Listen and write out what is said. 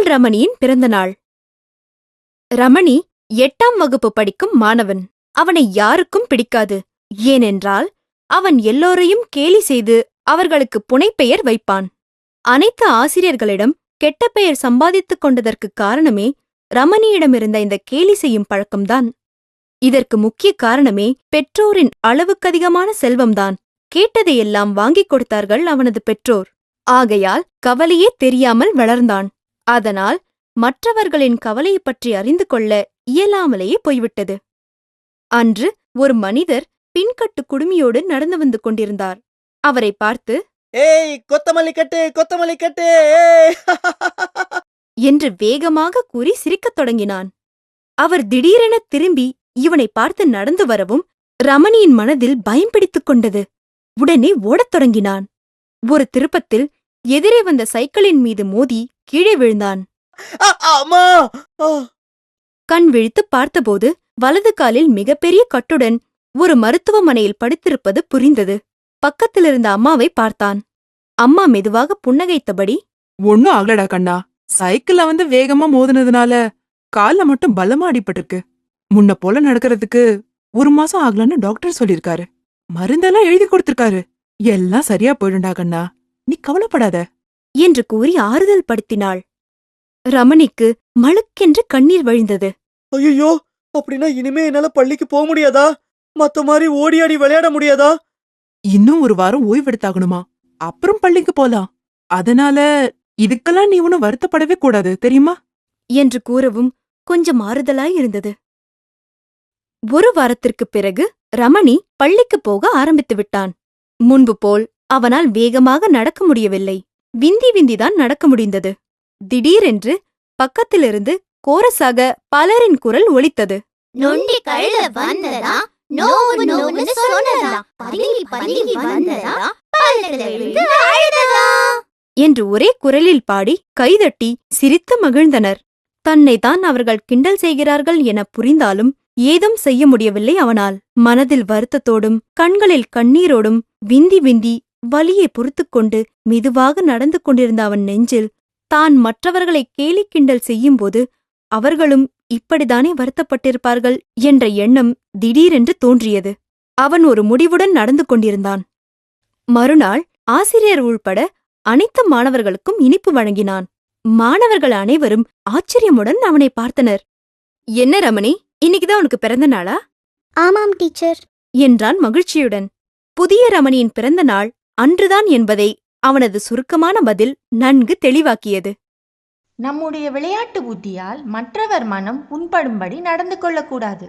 முதல் ரமணியின் பிறந்தநாள் ரமணி எட்டாம் வகுப்பு படிக்கும் மாணவன். அவனை யாருக்கும் பிடிக்காது. ஏனென்றால் அவன் எல்லோரையும் கேலி செய்து அவர்களுக்கு புனைப்பெயர் வைப்பான். அனைத்து ஆசிரியர்களிடம் கெட்ட பெயர் சம்பாதித்துக் கொண்டதற்குக் காரணமே ரமணியிடமிருந்த இந்த கேலி செய்யும் பழக்கம்தான். இதற்கு முக்கிய காரணமே பெற்றோரின் அளவுக்கதிகமான செல்வம்தான். கேட்டதையெல்லாம் வாங்கிக் கொடுத்தார்கள் அவனது பெற்றோர். ஆகையால் கவலையே தெரியாமல் வளர்ந்தான். அதனால் மற்றவர்களின் கவலையைப் பற்றி அறிந்து கொள்ள இயலாமலேயே போய்விட்டது. அன்று ஒரு மனிதர் பின்கட்டு குடுமியோடு நடந்து வந்து கொண்டிருந்தார். அவரை பார்த்து ஏய் கொத்தமல்லி கட்டு கொத்தமல்லி கட்டு என்று வேகமாக கூறி சிரிக்கத் தொடங்கினான். அவர் திடீரென திரும்பி இவனை பார்த்து நடந்து வரவும் ரமணியின் மனதில் பயம் பிடித்துக் கொண்டது. உடனே ஓடத் தொடங்கினான். ஒரு திருப்பத்தில் எதிரே வந்த சைக்கிளின் மீது மோதி கீழே விழுந்தான். கண் விழித்துப் பார்த்தபோது வலது காலில் மிகப்பெரிய கட்டுடன் ஒரு மருத்துவமனையில் படுத்திருப்பது புரிந்தது. பக்கத்திலிருந்த அம்மாவை பார்த்தான். அம்மா மெதுவாக புன்னகைத்தபடி ஒண்ணும் ஆகலடா கண்ணா. சைக்கிள்ல வந்து வேகமா மோதுனதுனால கால்ல மட்டும் பலமா அடிபட்டிருக்கு. முன்ன போல நடக்கிறதுக்கு ஒரு மாசம் ஆகலன்னு டாக்டர் சொல்லிருக்காரு மருந்தெல்லாம் எழுதி கொடுத்திருக்காரு. எல்லாம் சரியா போயிடும்டா கண்ணா. நீ கவலைப்படாத என்று கூறி ஆறுதல் படுத்தினாள். ரமணிக்கு மழுக்கென்று கண்ணீர் வழிந்தது. ஐயையோ அப்படின்னா இனிமே என்னால பள்ளிக்கு போக முடியாதா? மத்த மாதிரி ஓடி ஆடி விளையாட முடியாதா? இன்னும் ஒரு வாரம் ஓய்வெடுத்தாகணுமா? அப்புறம் பள்ளிக்கு போலாம். அதனால இதுக்கெல்லாம் நீ ஒன்னும் வருத்தப்படவே கூடாது தெரியுமா? என்று கூறவும் கொஞ்சம் ஆறுதலாய் இருந்தது. ஒரு வாரத்திற்குப் பிறகு ரமணி பள்ளிக்குப் போக ஆரம்பித்து விட்டான். முன்பு போல் அவனால் வேகமாக நடக்க முடியவில்லை. விந்தி விந்திதான் நடக்க முடிந்தது. திடீரென்று பக்கத்திலிருந்து கோரஸாக பலரின் குரல் ஒலித்தது. நொண்டி கழுத வந்ததா? நோவு நோவுன்னு சொன்னதா? பதுங்கி பதுங்கி வந்ததா? பள்ளத்துல விழுந்து அழுததா? என்று ஒரே குரலில் பாடி கைதட்டி சிரித்து மகிழ்ந்தனர். தன்னைத்தான் அவர்கள் கிண்டல் செய்கிறார்கள் என புரிந்தாலும் ஏதும் செய்ய முடியவில்லை அவனால். மனதில் வருத்தத்தோடும் கண்களில் கண்ணீரோடும் விந்தி விந்தி வலியை பொறுத்துக்கொண்டு மெதுவாக நடந்து கொண்டிருந்த அவன் நெஞ்சில் தான் மற்றவர்களை கேலி கிண்டல் செய்யும்போது அவர்களும் இப்படித்தானே வருத்தப்பட்டிருப்பார்கள் என்ற எண்ணம் திடீரென்று தோன்றியது. அவன் ஒரு முடிவுடன் நடந்து கொண்டிருந்தான். மறுநாள் ஆசிரியர் உள்பட அனைத்து மாணவர்களுக்கும் இனிப்பு வழங்கினான். மாணவர்கள் அனைவரும் ஆச்சரியமுடன் அவனை பார்த்தனர். என்ன ரமணி இன்னைக்குதான் உனக்கு பிறந்த நாளா? ஆமாம் டீச்சர். என்றான் மகிழ்ச்சியுடன். புதிய ரமணியின் பிறந்த நாள் அன்றுதான் என்பதை அவனது சுருக்கமான பதில் நன்கு தெளிவாக்கியது. நம்முடைய விளையாட்டு புத்தியால் மற்றவர் மனம் புண்படும்படி நடந்து கொள்ளக்கூடாது.